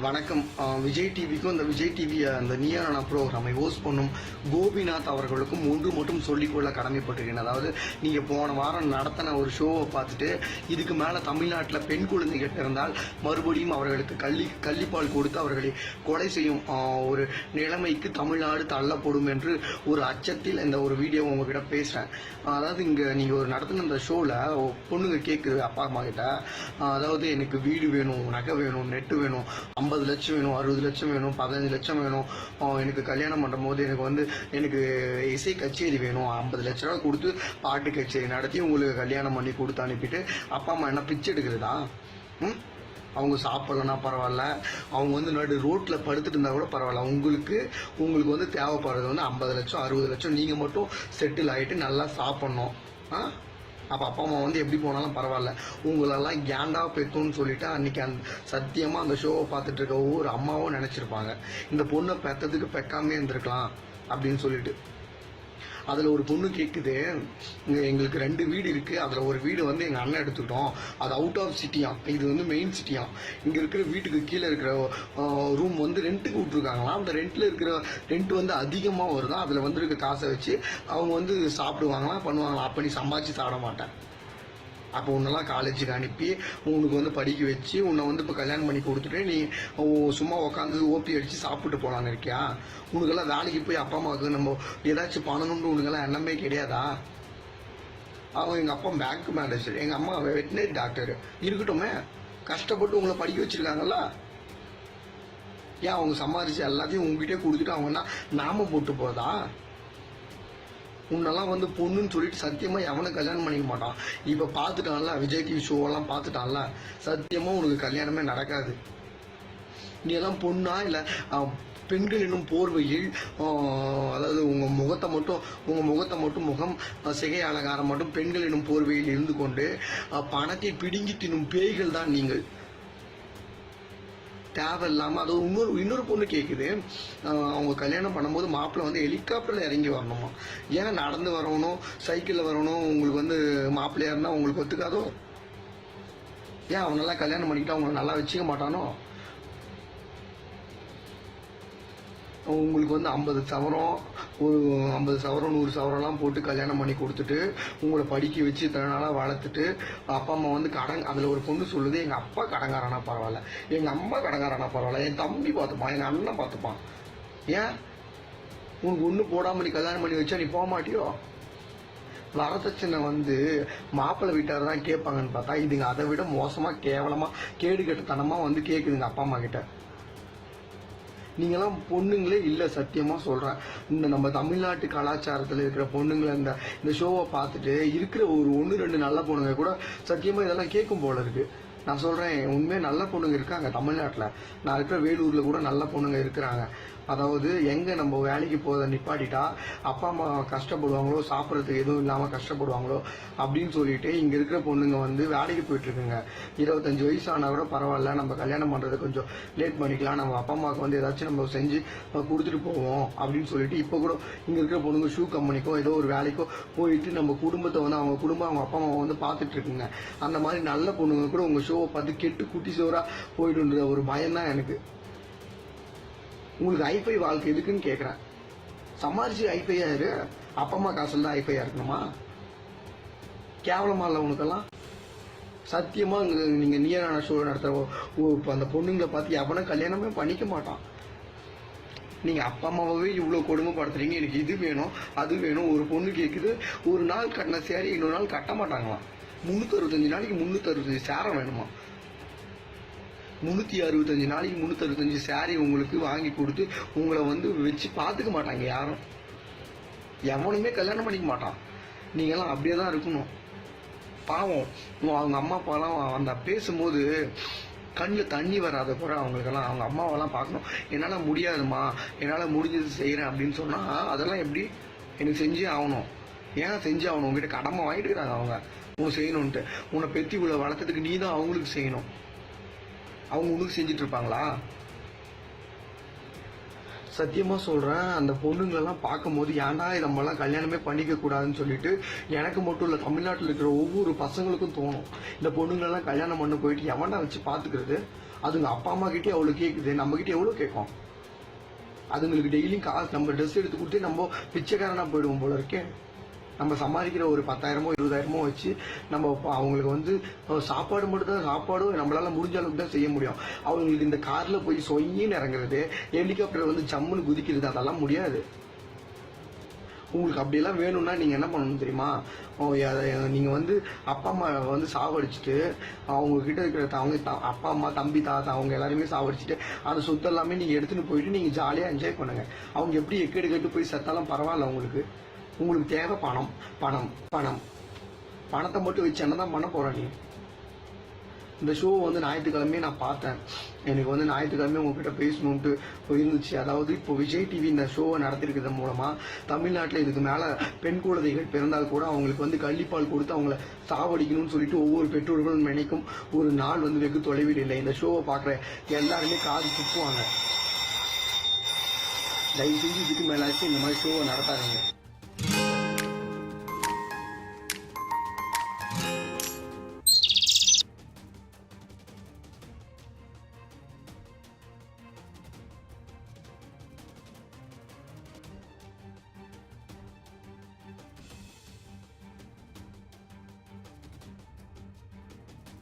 வணக்கம். விஜய் டிவிக்கும் இந்த விஜய் டிவி அந்த நியானா ப்ரோக்ராமை ஹோஸ்ட் பண்ணும் கோபிநாத் அவர்களுக்கும் ஒன்று மட்டும் சொல்லிக்கொள்ள கடமைப்பட்டிருக்கேன் அதாவது நீங்கள் போன வாரம் நடத்தின ஒரு ஷோவை பார்த்துட்டு இதுக்கு மேலே தமிழ்நாட்டில் பெண் குழந்தைகள் பிறந்தால் மறுபடியும் அவர்களுக்கு கள்ளி கள்ளிப்பால் கொடுத்து அவர்களை கொலை செய்யும் ஒரு நிலைமைக்கு தமிழ்நாடு தள்ளப்படும் என்று ஒரு அச்சத்தில் இந்த ஒரு வீடியோ உங்ககிட்ட பேசுகிறேன் அதாவது இங்கே நீங்கள் ஒரு நடத்தின அந்த ஷோவில் பொண்ணுங்க கேட்குது அப்பா அம்மா கிட்ட. அதாவது எனக்கு வீடு வேணும் நகை வேணும் நெட்டு வேணும் ஐம்பது லட்சம் வேணும் அறுபது லட்சம் வேணும் பதினஞ்சு லட்சம் வேணும். எனக்கு கல்யாணம் பண்ணும் போது எனக்கு வந்து எனக்கு இசை கச்சேரி வேணும். ஐம்பது லட்ச ரூபா கொடுத்து பாட்டு கச்சேரி நடத்தி உங்களுக்கு கல்யாணம் பண்ணி கொடுத்து அனுப்பிட்டு அப்பா அம்மா என்ன பிச்சை எடுக்கிறதா? ம்? அவங்க சாப்பிட்லன்னா பரவாயில்ல. அவங்க வந்து நடு ரோட்டில் படுத்துட்டு இருந்தால் கூட பரவாயில்ல. உங்களுக்கு உங்களுக்கு வந்து தேவைப்படுறது வந்து ஐம்பது லட்சம் அறுபது லட்சம் நீங்கள் மட்டும் செட்டில் ஆகிட்டு நல்லா சாப்பிட்ணும். ஆ? அப்போ அப்பா அம்மா வந்து எப்படி போனாலும் பரவாயில்ல. உங்களெல்லாம் கேண்டா பெத்தோன்னு சொல்லிட்டு அன்னைக்கு அந்த சத்தியமாக அந்த ஷோவை பார்த்துட்டு இருக்க ஒவ்வொரு அம்மாவும் நினச்சிருப்பாங்க. இந்த பொண்ணை பெத்ததுக்கு பெக்காமே இருந்திருக்கலாம் அப்படின்னு சொல்லிட்டு. அதில் ஒரு பொண்ணு கேட்குது எங்களுக்கு ரெண்டு வீடு இருக்குது அதில் ஒரு வீடு வந்து எங்கள் அண்ணன் எடுத்துக்கிட்டோம். அது அவுட் ஆஃப் சிட்டியாம் இது வந்து மெயின் சிட்டியாம் இங்கே இருக்கிற வீட்டுக்கு கீழே இருக்கிற ரூம் வந்து ரெண்ட்டுக்கு விட்ருக்காங்களாம் அந்த ரெண்ட்டில் இருக்கிற ரெண்ட் வந்து அதிகமாக வருதான் அதில் வந்துருக்க காசை வச்சு அவங்க வந்து சாப்பிடுவாங்களாம் பண்ணுவாங்களாம் அப்போ நீ சம்பாதிச்சு சாப்பிட மாட்டேன். அப்போ உன்னெல்லாம் காலேஜுக்கு அனுப்பி உனக்கு வந்து படிக்க வச்சு உன்னை வந்து இப்போ கல்யாணம் பண்ணி கொடுத்துட்டு நீ சும்மா உட்காந்து ஓப்பி அடித்து சாப்பிட்டு போகலான்னு இருக்கியா? உனக்கெல்லாம் வேலைக்கு போய் அப்பா அம்மாவுக்கு நம்ம ஏதாச்சும் பண்ணணும்னு உனக்கெல்லாம் எண்ணமே கிடையாதா? அவன் எங்கள் அப்பா பேங்க் மேனேஜர் எங்கள் அம்மா வெட்டினரி டாக்டர் இருக்கட்டுமே கஷ்டப்பட்டு உங்களை படிக்க வச்சுருக்காங்கல்ல? ஏன் அவங்க சம்பாதிச்சு எல்லாத்தையும் உங்ககிட்டே கொடுத்துட்டு அவங்கன்னா நாம போட்டு போதா உன்னெல்லாம் வந்து பொண்ணுன்னு சொல்லிட்டு சத்தியமாக எவனும் கல்யாணம் பண்ணிக்க மாட்டான்? இப்போ பார்த்துட்டான்ல விஜய் டிவி ஷோவெல்லாம் பார்த்துட்டான்ல சத்தியமாக உனக்கு கல்யாணமே நடக்காது. நீ எல்லாம் பொண்ணா இல்லை? பெண்கள் என்னும் போர்வையில் அதாவது உங்கள் முகத்தை மட்டும் உங்கள் முகத்தை மட்டும் முகம் சிகை அலங்காரம் மட்டும் பெண்கள் என்னும் போர்வையில் இருந்து கொண்டு பணத்தை பிடுங்கி தின்னும் பேய்கள் தான் நீங்கள். தேவையில்லாமல் அது இன்னொரு இன்னொரு பொண்ணு கேட்குது அவங்க கல்யாணம் பண்ணும்போது மாப்பிள்ளை வந்து ஹெலிகாப்டரில் இறங்கி வரணுமா? ஏன் நடந்து வரணும்? சைக்கிளில் வரணும்? உங்களுக்கு வந்து மாப்பிள்ளையாக இருந்தால் உங்களுக்கு ஒத்துக்காதோ? ஏன் அவனெல்லாம் கல்யாணம் பண்ணிக்கிட்டு அவங்களை நல்லா வச்சுக்க மாட்டானோ? உங்களுக்கு வந்து ஐம்பது சவரம் ஒரு ஐம்பது சவரம் நூறு சவரம்லாம் போட்டு கல்யாணம் பண்ணி கொடுத்துட்டு உங்களை படிக்க வச்சு இத்தனை நாளாக வளர்த்துட்டு அப்பா அம்மா வந்து கடன் அதில் ஒரு பொண்ணு சொல்லுது எங்கள் அப்பா கடங்காரனா பரவாயில்ல. எங்கள் அம்மா கடங்காரனா பரவாயில்ல. என் தம்பி பார்த்துப்பான் எங்கள் அண்ணன் பார்த்துப்பான். ஏன்? உனக்கு ஒன்று போடாமல் நீ கல்யாணம் பண்ணி வச்சா நீ போக மாட்டியோ? வரதட்சணை வந்து மாப்பிள்ளை வீட்டார் தான் கேட்பாங்கன்னு பார்த்தா இதுங்க அதை விட மோசமாக கேவலமாக கேடு கெட்டத்தனமா வந்து கேட்குதுங்க அப்பா அம்மா கிட்ட. நீங்களாம் பொண்ணுங்களே இல்லை சத்தியமாக சொல்கிறேன் இந்த நம்ம தமிழ்நாட்டு கலாச்சாரத்தில் இருக்கிற பொண்ணுங்களை இந்த இந்த ஷோவை பார்த்துட்டு இருக்கிற ஒரு ஒன்று ரெண்டு நல்ல பொண்ணுங்க கூட சத்தியமாக இதெல்லாம் கேட்கும் போல இருக்குது நான் சொல்கிறேன் உண்மையாக நல்ல பொண்ணுங்க இருக்காங்க தமிழ்நாட்டில். நான் இருக்கிற வேலூரில் கூட நல்ல பொண்ணுங்க இருக்கிறாங்க. அதாவது எங்கே நம்ம வேலைக்கு போகிறத நிப்பாட்டிட்டா அப்பா அம்மா கஷ்டப்படுவாங்களோ சாப்பிட்றதுக்கு எதுவும் இல்லாமல் கஷ்டப்படுவாங்களோ அப்படின்னு சொல்லிட்டு இங்கே இருக்கிற பொண்ணுங்க வந்து வேலைக்கு போயிட்டுருக்குங்க இருபத்தஞ்சி வயசு ஆனா கூட பரவாயில்ல நம்ம கல்யாணம் பண்ணுறது கொஞ்சம் லேட் பண்ணிக்கலாம். நம்ம அப்பா அம்மாவுக்கு வந்து ஏதாச்சும் நம்ம செஞ்சு கொடுத்துட்டு போவோம் அப்படின்னு சொல்லிட்டு இப்போ கூட இங்கே இருக்கிற பொண்ணுங்க ஷூ கம்பெனிக்கோ ஏதோ ஒரு வேலைக்கோ போயிட்டு நம்ம குடும்பத்தை வந்து அவங்க குடும்பம் அவங்க அப்பா அம்மா வந்து பார்த்துட்டு இருக்குங்க. அந்த மாதிரி நல்ல பொண்ணுங்க கூட உங்கள் ஷோவை பார்த்து கெட்டு குட்டி சோறாக போயிடுன்ற ஒரு பயம் தான் எனக்கு. உங்களுக்கு ஐஃபை வாழ்க்கை எதுக்குன்னு கேட்குறேன் சம்பாரிச்சு ஐஃபையா இரு. அப்பா அம்மா காசுல தான் ஐஃபையா இருக்கணுமா? கேவலமா இல்லை உனக்கெல்லாம்? சத்தியமாக இங்க நீங்கள் நீரான ஷோ நடத்துகிற ஒ- அந்த பொண்ணுங்களை பார்த்து எவனும் கல்யாணமே பண்ணிக்க மாட்டான். நீங்கள் அப்பா அம்மாவே இவ்வளோ கொடுமைப்படுத்துறீங்க. எனக்கு இது வேணும் அது வேணும். ஒரு பொண்ணு கேட்குது ஒரு நாள் கட்டின சேரி இன்னொரு நாள் கட்ட மாட்டாங்களாம். முந்நூற்றி அறுபத்தஞ்சு நாளைக்கு முன்னூத்தி அறுபத்தஞ்சு சேரம் வேணுமா? முந்நூற்றி அறுபத்தஞ்சு நாளைக்கு முன்னூத்தி அறுபத்தஞ்சு சாரி உங்களுக்கு வாங்கி கொடுத்து உங்களை வந்து வச்சு பார்த்துக்க மாட்டாங்க யாரும். எவனுமே கல்யாணம் பண்ணிக்க மாட்டான். நீங்களாம் அப்படியே தான் இருக்கணும். பாவம். அவங்க அம்மா அப்பாலாம் அந்த பேசும்போது கண்ணில் தண்ணி வராத குறை அவங்களுக்கெல்லாம் அவங்க அம்மாவெல்லாம் பார்க்கணும். என்னால் முடியாதும்மா. என்னால் முடிஞ்சது செய்கிறேன் அப்படின்னு சொன்னால் அதெல்லாம் எப்படி? எனக்கு செஞ்சே ஆகணும். ஏன் செஞ்சு ஆகணும்? உங்ககிட்ட கடமை வாங்கிட்டு இருக்கிறாங்க அவங்க. உன் செய்யணுன்ட்டு உன்னை பெத்தி உள்ள வளர்த்ததுக்கு நீ தான் அவங்களுக்கு செய்யணும். அவங்க உனக்கு செஞ்சுட்டு இருப்பாங்களா சத்தியமாக சொல்கிறேன் அந்த பொண்ணுங்களெல்லாம் பார்க்கும்போது ஏன்டா நம்மலாம் கல்யாணமே பண்ணிக்க கூடாதுன்னு சொல்லிட்டு எனக்கு மட்டும் இல்லை தமிழ்நாட்டில் இருக்கிற ஒவ்வொரு பசங்களுக்கும் தோணும். இந்த பொண்ணுங்களெல்லாம் கல்யாணம் பண்ண போயிட்டு எவன்டா வச்சு பார்த்துக்கிறது? அதுங்க அப்பா அம்மா கிட்டே அவ்வளவு கேட்குது நம்மக்கிட்ட எவ்வளோ கேட்கும்? அதுங்களுக்கு டெய்லியும் காசு நம்ம ட்ரெஸ் எடுத்து கொடுத்து நம்ம பிச்சைக்காரனாக போயிடுவோம் போல இருக்கேன் நம்ம சம்பாதிக்கிற ஒரு பத்தாயிரமோ இருபதாயிரமோ வச்சு நம்ம அவங்களுக்கு வந்து சாப்பாடு மட்டும் தான் சாப்பாடும் நம்மளால முடிஞ்ச அளவுக்கு தான் செய்ய முடியும். அவங்களுக்கு இந்த கார்ல போய் சொயின்னு இறங்குறது ஹெலிகாப்டர் வந்து ஜம்முன்னு குதிக்கிறது அதெல்லாம் முடியாது. உங்களுக்கு அப்படியெல்லாம் வேணும்னா நீங்கள் என்ன பண்ணணும் தெரியுமா? நீங்கள் வந்து அப்பா அம்மா வந்து சாவடிச்சுட்டு அவங்கக்கிட்ட இருக்கிற த- அவங்க அப்பா அம்மா தம்பி தாத்தா அவங்க எல்லாருமே சாவடிச்சுட்டு அந்த சொத்து எல்லாமே நீங்கள் எடுத்துகிட்டு போயிட்டு நீங்கள் ஜாலியாக என்ஜாய் பண்ணுங்கள் அவங்க எப்படி எக்கெடு போய் செத்தாலும் பரவாயில்ல உங்களுக்கு. உங்களுக்கு தேவை பணம் பணம் பணம். பணத்தை மட்டும் வச்சு என்னதான் பண்ண போற நீ? இந்த ஷோ வந்து ஞாயிற்றுக்கிழமையே நான் பார்த்தேன். எனக்கு வந்து ஞாயிற்றுக்கிழமை உங்ககிட்ட பேசணுன்ட்டு இருந்துச்சு அதாவது இப்போ விஜய் டிவி இந்த ஷோவை நடத்திருக்கிறது மூலமாக தமிழ்நாட்டில் இதுக்கு மேலே பெண் குழந்தைகள் பிறந்தால் கூட அவங்களுக்கு வந்து கள்ளிப்பால் கொடுத்து அவங்கள சாவடிக்கணும்னு சொல்லிட்டு ஒவ்வொரு பெற்றோர்களும் நினைக்கும் ஒரு நாள் வந்து வெகு தொலைவில் இல்லை. இந்த ஷோவை பார்க்குற எல்லாருமே காது துப்புவாங்க தயவு செஞ்சு இதுக்கு மேலாச்சும் இந்த மாதிரி ஷோவை நடத்தாதீங்க.